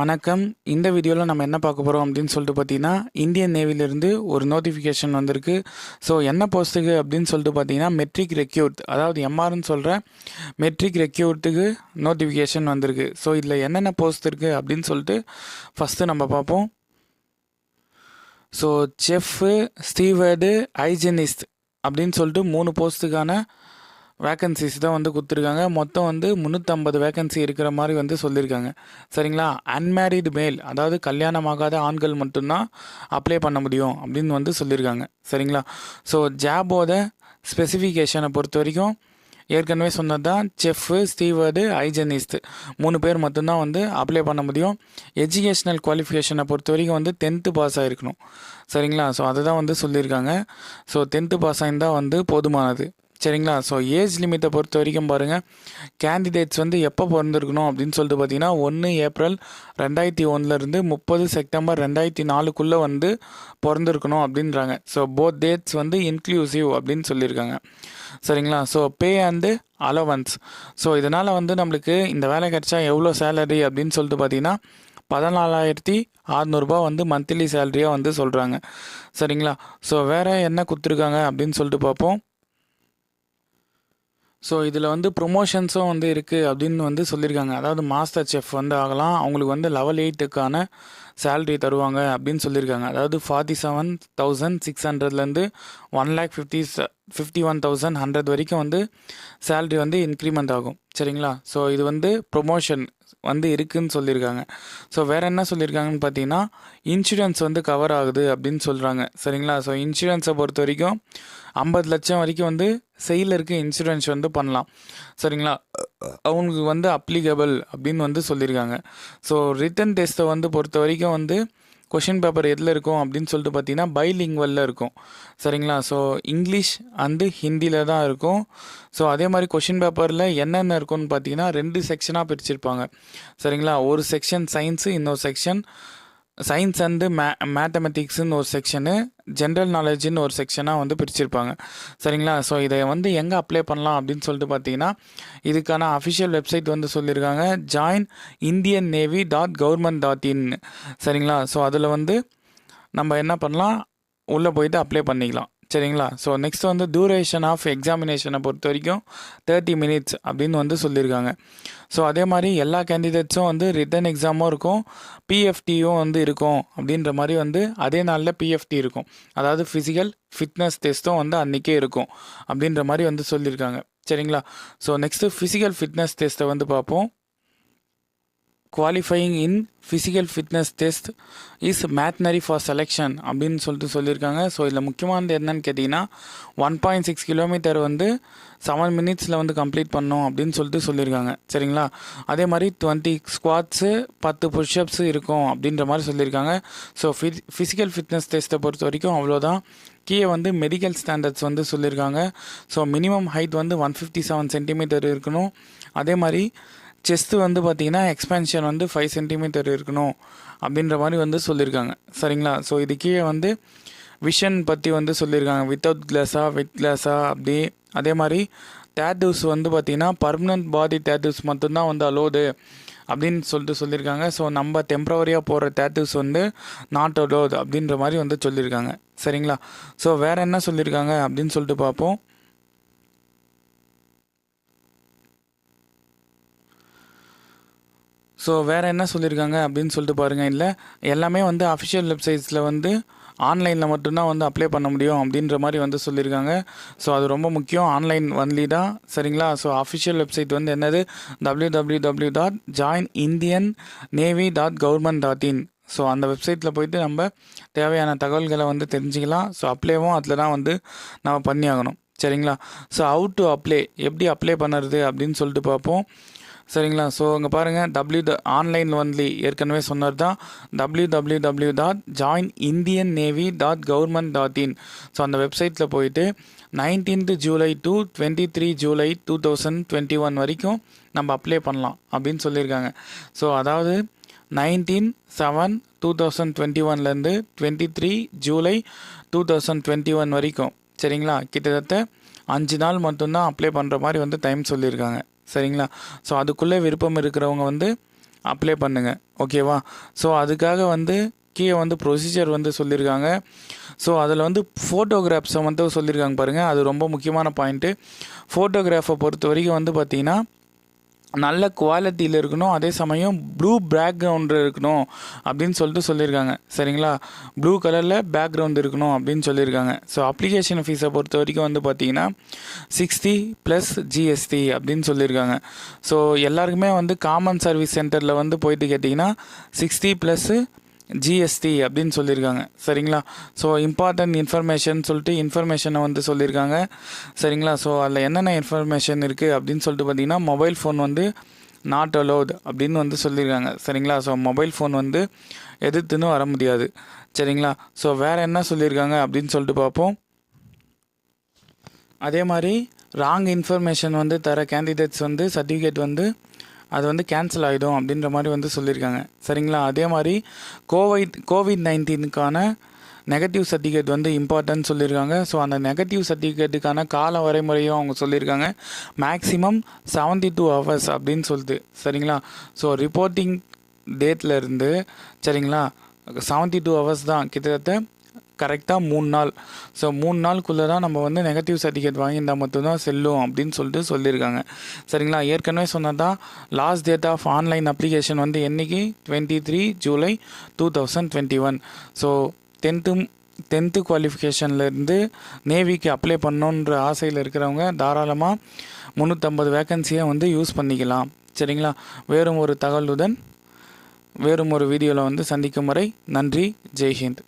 வணக்கம். இந்த வீடியோவில் நம்ம என்ன பார்க்க போகிறோம் அப்படின்னு சொல்லிட்டு பார்த்தீங்கன்னா இந்தியன் நேவிலிருந்து ஒரு நோட்டிஃபிகேஷன் வந்திருக்கு. ஸோ என்ன போஸ்ட்டுக்கு அப்படின்னு சொல்லிட்டு பார்த்தீங்கன்னா மெட்ரிக் ரெக்யூட் அதாவது எம்ஆர்னு சொல்கிற மெட்ரிக் ரெக்யூட்டுக்கு நோட்டிஃபிகேஷன் வந்திருக்கு. ஸோ இதில் என்னென்ன போஸ்ட் இருக்குது அப்படின்னு சொல்லிட்டு ஃபஸ்ட்டு நம்ம பார்ப்போம். ஸோ செஃப்பு ஸ்டீவர்டு ஹைஜெனிஸ்ட் அப்படின்னு சொல்லிட்டு மூணு போஸ்ட்டுக்கான வேக்கன்சிஸ் தான் வந்து கொடுத்துருக்காங்க. மொத்தம் வந்து முந்நூற்றம்பது வேக்கன்சி இருக்கிற மாதிரி வந்து சொல்லியிருக்காங்க சரிங்களா? அன்மேரிடு மேல் அதாவது கல்யாணமாகாத ஆண்கள் மட்டும்தான் அப்ளை பண்ண முடியும் அப்படின்னு வந்து சொல்லியிருக்காங்க சரிங்களா? ஸோ ஜாபோட ஸ்பெசிஃபிகேஷனை பொறுத்த வரைக்கும் ஏற்கனவே சொன்னது தான் செஃப்பு ஸ்டீவர்டு ஹைஜனிஸ்ட் மூணு பேர் மட்டும்தான் வந்து அப்ளை பண்ண முடியும். எஜுகேஷ்னல் குவாலிஃபிகேஷனை பொறுத்த வரைக்கும் வந்து டென்த்து பாஸ் ஆகிருக்கணும் சரிங்களா? ஸோ அதை தான் வந்து சொல்லியிருக்காங்க ஸோ டென்த்து பாஸ் ஆகிருந்தால் வந்து போதுமானது. சரிங்களா? ஸோ ஏஜ் லிமிட்டை பொறுத்த வரைக்கும் பாருங்கள் கேண்டிடேட்ஸ் வந்து எப்போ பிறந்திருக்கணும் அப்படின்னு சொல்லிட்டு பார்த்தீங்கன்னா ஒன்று ஏப்ரல் ரெண்டாயிரத்தி ஒன்றுலேருந்து முப்பது செப்டம்பர் ரெண்டாயிரத்தி நாலுக்குள்ளே வந்து பிறந்திருக்கணும் அப்படின்றாங்க. ஸோ போத் டேட்ஸ் வந்து இன்க்ளூசிவ் அப்படின்னு சொல்லியிருக்காங்க. சரிங்களா? So pay and allowance so இதனால் வந்து நம்மளுக்கு இந்த வேலை கிடைச்சா எவ்வளோ சேலரி அப்படின்னு சொல்லிட்டு பார்த்தீங்கன்னா பதினாலாயிரத்தி அறநூறுபா வந்து மந்த்லி சேலரியாக வந்து சொல்கிறாங்க சரிங்களா? ஸோ வேறு என்ன கொடுத்துருக்காங்க அப்படின்னு சொல்லிட்டு பார்ப்போம் ஸோ இதில் வந்து ப்ரொமோஷன்ஸும் வந்து இருக்குது அப்படின்னு வந்து சொல்லியிருக்காங்க அதாவது மாஸ்டர் செஃப் வந்து ஆகலாம். அவங்களுக்கு வந்து லெவல் எயிட்டுக்கான சேல்ரி தருவாங்க அப்படின்னு சொல்லியிருக்காங்க அதாவது ஃபார்ட்டி செவன் தௌசண்ட் சிக்ஸ் ஹண்ட்ரட்லேருந்து one lakh fifty fifty one thousand hundred வரைக்கும் வந்து சேல்ரி வந்து இன்க்ரிமெண்ட் ஆகும். சரிங்களா? ஸோ இது வந்து ப்ரொமோஷன் வந்து இருக்குன்னு சொல்லியிருக்காங்க. ஸோ வேறு என்ன சொல்லியிருக்காங்கன்னு பார்த்தீங்கன்னா இன்சூரன்ஸ் வந்து கவர் ஆகுது அப்படின்னு சொல்கிறாங்க சரிங்களா? ஸோ இன்சூரன்ஸை பொறுத்த வரைக்கும் ஐம்பது லட்சம் வரைக்கும் வந்து செயலருக்கு இன்சூரன்ஸ் வந்து பண்ணலாம். சரிங்களா? அவங்களுக்கு வந்து அப்ளிகபிள் அப்படின்னு வந்து சொல்லியிருக்காங்க. ஸோ ரிட்டன் டெஸ்ட்டை வந்து பொறுத்த வரைக்கும் வந்து கொஷின் பேப்பர் எதில் இருக்கும் அப்படின்னு சொல்லிட்டு பார்த்தீங்கன்னா பைலிங்வலில் இருக்கும். சரிங்களா? ஸோ இங்கிலீஷ் அண்டு ஹிந்தியில் தான் இருக்கும். ஸோ அதே மாதிரி கொஷின் பேப்பரில் என்னென்ன இருக்கும்னு பார்த்தீங்கன்னா ரெண்டு செக்ஷனாக பிரிச்சிருப்பாங்க. சரிங்களா? ஒரு செக்ஷன் சயின்ஸு இன்னொரு செக்ஷன் சயின்ஸ் அண்டு மே மேத்தமெட்டிக்ஸ்னு ஒரு செக்ஷனு ஜென்ரல் நாலேஜுன்னு ஒரு செக்ஷனாக வந்து பிரிச்சிருப்பாங்க. சரிங்களா? ஸோ இதை வந்து எங்கே அப்ளை பண்ணலாம் அப்படின்னு சொல்லிட்டு பார்த்தீங்கன்னா இதுக்கான அஃபிஷியல் வெப்சைட் வந்து சொல்லியிருக்காங்க join Indian navy dot government dot in சரிங்களா? ஸோ அதில் வந்து நம்ம என்ன பண்ணலாம்? உள்ளே போயிட்டு அப்ளை பண்ணிக்கலாம். சரிங்களா? ஸோ நெக்ஸ்ட் வந்து டூரேஷன் ஆஃப் எக்ஸாமினேஷனை பொறுத்த வரைக்கும் தேர்ட்டி மினிட்ஸ் அப்படின்னு வந்து சொல்லியிருக்காங்க. ஸோ அதே மாதிரி எல்லா கேண்டிடேட்ஸும் வந்து ரிட்டன் எக்ஸாமும் இருக்கும் பிஎஃப்டியும் வந்து இருக்கும் அப்படின்ற மாதிரி வந்து அதே நாளில் பிஎஃப்டி இருக்கும். அதாவது ஃபிசிக்கல் ஃபிட்னஸ் டெஸ்ட்டும் வந்து அன்றைக்கே இருக்கும் அப்படின்ற மாதிரி வந்து சொல்லியிருக்காங்க. சரிங்களா? ஸோ நெக்ஸ்ட்டு ஃபிசிக்கல் ஃபிட்னஸ் டெஸ்ட்டை வந்து பார்ப்போம். Qualifying in physical fitness test is mandatory for selection அப்படின்னு சொல்லிட்டு சொல்லியிருக்காங்க. ஸோ இதில் முக்கியமானது என்னன்னு கேட்டிங்கன்னா ஒன் பாயிண்ட் சிக்ஸ் கிலோமீட்டர் வந்து செவன் மினிட்ஸில் வந்து கம்ப்ளீட் பண்ணோம் அப்படின்னு சொல்லிட்டு சொல்லியிருக்காங்க. சரிங்களா? அதே மாதிரி டுவெண்ட்டி ஸ்குவாட்ஸு பத்து புஷ்அப்ஸு இருக்கும் அப்படின்ற மாதிரி சொல்லியிருக்காங்க. ஸோ ஃபி ஃபிசிக்கல் ஃபிட்னஸ் டெஸ்ட்டை பொறுத்த வரைக்கும் அவ்வளோதான். கீழே வந்து மெடிக்கல் ஸ்டாண்டர்ட்ஸ் வந்து சொல்லியிருக்காங்க. ஸோ மினிமம் ஹைட் வந்து ஒன் ஃபிஃப்டி செவன் சென்டிமீட்டர் இருக்கணும். அதே மாதிரி செஸ்ட்டு வந்து பார்த்திங்கன்னா எக்ஸ்பென்ஷன் வந்து ஃபைவ் சென்டிமீட்டர் இருக்கணும் அப்படின்ற மாதிரி வந்து சொல்லியிருக்காங்க சரிங்களா? ஸோ இது கீழே வந்து விஷன் பற்றி வந்து சொல்லியிருக்காங்க வித்தவுட் கிளாஸா வித் கிளாஸா அப்படி. அதே மாதிரி டேட்டூஸ் வந்து பார்த்திங்கன்னா பர்மனன்ட் பாடி டேட்டூஸ் மட்டும்தான் வந்து அலோடு அப்படின்னு சொல்லிட்டு சொல்லியிருக்காங்க ஸோ நம்ம டெம்ப்ரவரியாக போடுற டேட்டூஸ் வந்து நாட் அலோடு அப்படின்ற மாதிரி வந்து சொல்லியிருக்காங்க சரிங்களா? ஸோ வேறு என்ன சொல்லியிருக்காங்க அப்படின்னு சொல்லிட்டு பார்ப்போம் ஸோ வேறு என்ன சொல்லியிருக்காங்க அப்படின்னு சொல்லிட்டு பாருங்கள் இல்லை எல்லாமே வந்து அஃபிஷியல் வெப்சைட்ஸில் வந்து ஆன்லைனில் மட்டும்தான் வந்து அப்ளை பண்ண முடியும் அப்படின்ற மாதிரி வந்து சொல்லியிருக்காங்க ஸோ அது ரொம்ப முக்கியம். ஆன்லைன் ஒன்லி தான் சரிங்களா? ஸோ அஃபிஷியல் வெப்சைட் வந்து என்னது? W W W dot join Indian navy dot government dot in so அந்த வெப்சைட்டில் போயிட்டு நம்ம தேவையான தகவல்களை வந்து தெரிஞ்சுக்கலாம். ஸோ அப்ளேவும் அதில் தான் வந்து நம்ம பண்ணி ஆகணும் சரிங்களா? ஸோ அவுட் டு அப்ளை எப்படி அப்ளை பண்ணுறது அப்படின்னு சொல்லிட்டு பார்ப்போம். சரிங்களா? ஸோ இங்கே பாருங்கள் டபிள்யூ த ஆன்லைன் ஒன்லி ஏற்கனவே சொன்னது தான். W W W dot join Indian navy dot government dot in so அந்த வெப்சைட்டில் போயிட்டு nineteenth July to twenty three July two thousand twenty one வரைக்கும் நம்ம அப்ளை பண்ணலாம் அப்படின்னு சொல்லியிருக்காங்க. ஸோ அதாவது nineteen seven two thousand twenty ஒன்லேருந்து twenty three July two thousand twenty one வரைக்கும். சரிங்களா? கிட்டத்தட்ட அஞ்சு நாள் மட்டும்தான் அப்ளை பண்ணுற மாதிரி வந்து டைம் சொல்லியிருக்காங்க. சரிங்களா? ஸோ அதுக்குள்ளே விருப்பம் இருக்கிறவங்க வந்து அப்ளை பண்ணுங்கள் ஓகேவா ஸோ அதுக்காக வந்து கீழே வந்து ப்ரொசீஜர் வந்து சொல்லியிருக்காங்க. ஸோ அதில் வந்து ஃபோட்டோகிராஃப்ஸை வந்து சொல்லியிருக்காங்க பாருங்கள் அது ரொம்ப முக்கியமான பாயிண்ட்டு ஃபோட்டோகிராஃபை பொறுத்த வரைக்கும் வந்து பார்த்திங்கன்னா நல்ல குவாலிட்டியில் இருக்கணும். அதே சமயம் ப்ளூ பேக்ரவுண்டு இருக்கணும் அப்படின்னு சொல்லிட்டு சொல்லியிருக்காங்க. சரிங்களா? ப்ளூ கலரில் பேக்ரவுண்ட் இருக்கணும் அப்படின்னு சொல்லியிருக்காங்க. ஸோ அப்ளிகேஷன் ஃபீஸை பொறுத்த வரைக்கும் வந்து பார்த்தீங்கன்னா சிக்ஸ்டி ப்ளஸ் ஜிஎஸ்டி அப்படின்னு சொல்லியிருக்காங்க. ஸோ எல்லாருக்குமே வந்து காமன் சர்வீஸ் சென்டரில் வந்து போயிட்டு கேட்டிங்கன்னா சிக்ஸ்டி ப்ளஸ்ஸு ஜிஎஸ்டி அப்படின்னு சொல்லியிருக்காங்க. சரிங்களா? ஸோ இம்பார்ட்டன்ட் இன்ஃபர்மேஷன் சொல்லிட்டு இன்ஃபர்மேஷனை வந்து சொல்லியிருக்காங்க. சரிங்களா? ஸோ அதில் என்னென்ன இன்ஃபர்மேஷன் இருக்குது அப்படின்னு சொல்லிட்டு பார்த்தீங்கன்னா மொபைல் ஃபோன் வந்து நாட் அலோட் அப்படின்னு வந்து சொல்லியிருக்காங்க. சரிங்களா? ஸோ மொபைல் ஃபோன் வந்து எதிர்த்துன்னு வர முடியாது. சரிங்களா? ஸோ வேறு என்ன சொல்லியிருக்காங்க அப்படின்னு சொல்லிட்டு பார்ப்போம். அதே மாதிரி ராங் இன்ஃபர்மேஷன் வந்து தர கேண்டிடேட்ஸ் வந்து சர்டிஃபிகேட் வந்து அது வந்து கேன்சல் ஆகிடும் அப்படின்ற மாதிரி வந்து சொல்லியிருக்காங்க. சரிங்களா? அதே மாதிரி கோவிட் கோவிட் நைன்டீனுக்கான நெகட்டிவ் சர்டிஃபிகேட் வந்து இம்பார்ட்டன்ட் சொல்லியிருக்காங்க. ஸோ அந்த நெகட்டிவ் சர்டிஃபிகேட்டுக்கான கால வரைமுறையும் அவங்க சொல்லியிருக்காங்க. மேக்ஸிமம் செவன்ட்டி டூ ஹவர்ஸ் அப்படின்னு சொல்லிட்டு. சரிங்களா? ஸோ ரிப்போர்ட்டிங் டேட்டில் இருந்து சரிங்களா? செவன்ட்டி டூ ஹவர்ஸ் தான். கிட்டத்தட்ட கரெக்டாக மூணு நாள். ஸோ மூணு நாளுக்குள்ளே தான் நம்ம வந்து நெகட்டிவ் சர்டிஃபிகேட் வாங்கியிருந்தால் மட்டும்தான் செல்லும் அப்படின்னு சொல்லிட்டு சொல்லியிருக்காங்க. சரிங்களா? ஏற்கனவே சொன்னதான் last date of online application வந்து என்னைக்கு? Twenty three July two thousand twenty one so tenth tenth குவாலிஃபிகேஷன்லேருந்து நேவிக்கு அப்ளை பண்ணணுன்ற ஆசையில் இருக்கிறவங்க தாராளமாக முந்நூற்றம்பது வேக்கன்சியை வந்து யூஸ் பண்ணிக்கலாம். சரிங்களா? வேறும் ஒரு தகவலுடன் வேறும் ஒரு வீடியோவில் வந்து சந்திக்கும் வரை நன்றி. ஜெய்ஹிந்த்.